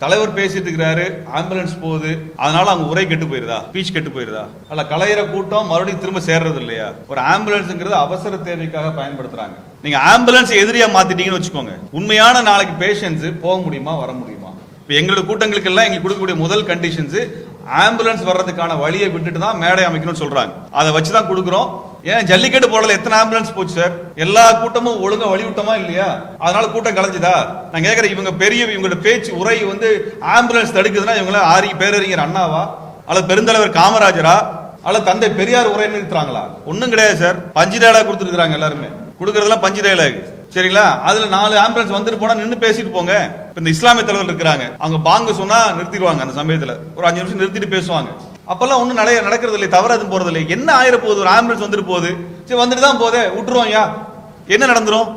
தலைவர் பேசிட்டு இருக்கிறாரு ஆம்புலன்ஸ் போகுது அதனால அவங்க உரை கெட்டு போயிருதா? பீச் கெட்டு போயிருதா? அல்ல கலையிற கூட்டம் மறுபடியும் திரும்ப சேர்றது இல்லையா? ஒரு ஆம்புலன்ஸ்ங்கிறது அவசர தேவைக்காக பயன்படுத்துறாங்க. நீங்க ஆம்புலன்ஸ் எதிரியா மாத்திட்டீங்கன்னு வச்சுக்கோங்க. உண்மையான நாளைக்கு பேஷண்ட்ஸ் போக முடியுமா வர முடியுமா? இப்போ எங்களோட கூட்டங்களுக்கு எல்லாம் எங்களுக்கு கொடுக்கக்கூடிய முதல் கண்டிஷன்ஸ் ஆம்புலன்ஸ் வர்றதுக்கான வழியை விட்டுட்டு தான் மேடை அமைக்கணும்னு சொல்றாங்க. அதை வச்சு தான் கொடுக்குறோம். ஏன் ஜல்லிக்கட்டு போடல? எத்தனை ஆம்புலன்ஸ் போச்சு சார் எல்லா கூட்டமும் ஒழுங்கா வழிவிட்டமா இல்லையா? அதனால கூட்டம் கலைஞ்சுதா? நான் கேட்கறேன் இவங்க பெரிய இவங்களோட பேச்சு உரை வந்து ஆம்புலன்ஸ் தடுக்குதுன்னா இவங்கள ஆரி பேரறிஞர் அண்ணாவா? அல்லது பெருந்தலைவர் காமராஜரா? அல்லது தந்தை பெரியார் உரை நிறுத்துறாங்களா? ஒண்ணும் கிடையாது சார் பஞ்சு டயலாக் கொடுத்துருக்காங்க எல்லாருமே. கொடுக்கறதெல்லாம் பஞ்சு டயலாக் சரிங்களா? அதுல நாலு ஆம்புலன்ஸ் வந்துட்டு போனா நின்று பேசிட்டு போங்க. இந்த இஸ்லாமிய தலைவர் இருக்கிறாங்க. அவங்க பாங்க சொன்னா நிறுத்திடுவாங்க அந்த சமயத்துல. ஒரு அஞ்சு நிமிஷம் நிறுத்திட்டு பேசுவாங்க. அப்பெல்லாம் ஒன்றும் நிறைய நடக்கிறது இல்லை தவறு போறது இல்லை என்ன ஆயிரம் போகுது ஒரு ஆம்புலன்ஸ் வந்துட்டு போகுது. சரி வந்துட்டு தான் போதே விட்டுருவோம் ஐயா. என்ன நடந்துரும்?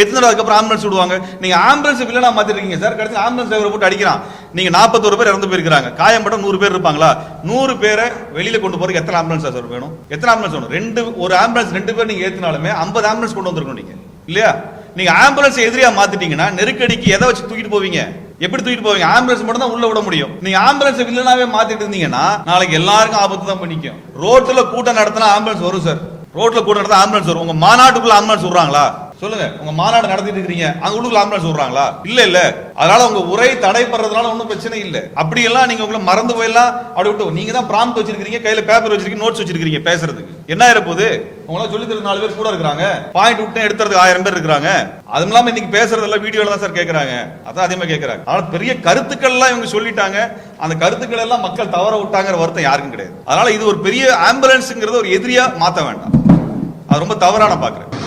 எத்தனை அதுக்கப்புறம் ஆம்புலன்ஸ் விடுவாங்க? நீங்க ஆம்புலன்ஸ் இல்லைனா மாத்திருக்கீங்க சார் கடைசி ஆம்புலன்ஸ் டிரைவரை போட்டு அடிக்கிறான். நீங்க நாற்பத்தோரு பேர் இறந்து போயிருக்காங்க காயம்பட்ட நூறு பேர் இருப்பாங்களா? நூறு பேரை வெளியில கொண்டு போறதுக்கு எத்தனை ஆம்புலன்ஸ் சார் வேணும்? எத்தனை ஆம்புலன்ஸ் வேணும்? ரெண்டு ஒரு ஆம்புலன்ஸ் ரெண்டு பேர் நீங்க ஏத்தினாலுமே ஐம்பது ஆம்புலன்ஸ் கொண்டு வந்திருக்கணும் நீங்க. இல்லையா? நீங்க ஆம்புலன்ஸ் எதிரியா மாத்திட்டீங்கன்னா நெருக்கடிக்கு எதை வச்சு தூக்கிட்டு போவீங்க? எப்படி தூக்கிட்டு போவீங்க? ஆம்புலன்ஸ் மட்டும் தான் உள்ள விட முடியும். நீங்க ஆம்புலன்ஸ் வில்லனாவே மாத்திட்டு இருந்தீங்கன்னா நாளைக்கு எல்லாருக்கும் ஆபத்து தான் பண்ணிக்கும் ரோட்ல கூட்டம் நடத்தினா ஆம்புலன்ஸ் வரும் சார் ரோட்ல கூட்டம் நடத்தினா ஆம்புலன்ஸ் வரும். உங்க மாநாட்டுக்குள்ள ஆம்புலன்ஸ் விடுறாங்களா? சொல்லுங்க. உங்க மாநாடு நடத்திட்டு இருக்கீங்க. அங்க உள்ளுக்குள்ள ஆம்புலன்ஸ் விடுறாங்களா? இல்ல இல்ல. அதனால உங்க உரை தடைப்படுறதுனால ஒன்றும் பிரச்சனை இல்ல. அப்படி எல்லாம் நீங்க உங்களை மறந்து போயெல்லாம் அப்படி விட்டு நீங்க தான் ப்ராம்ப்ட் வச்சிருக்கீங்க கையில பேப்பர் வச்சிருக்கீங்க நோட்ஸ் வச்சிருக்கீங்க பேசுறதுக்கு. என்ன ஆயிர போகுது உங்களால சொல்லி தர நாலு பேர் கூட இருக்கிறாங்க. பாயிண்ட் விட்டு எடுத்துறதுக்கு ஆயிரம் பேர் இருக்காங்க அது இல்லாம இன்னைக்கு பேசுறதெல்லாம் வீடியோல தான் சார் கேக்குறாங்க. அதான் அதிகமா கேக்குறாங்க. ஆனா பெரிய கருத்துக்கள் எல்லாம் இவங்க சொல்லிட்டாங்க. அந்த கருத்துக்கள் எல்லாம் மக்கள் தவற விட்டாங்கிற வருத்தம் யாருக்கும் கிடையாது. அதனால இது ஒரு பெரிய ஆம்புலன்ஸ்ங்கிறது ஒரு எதிரியா மாத்த வேண்டாம். அது ரொம்ப தவறான பாக்குறேன்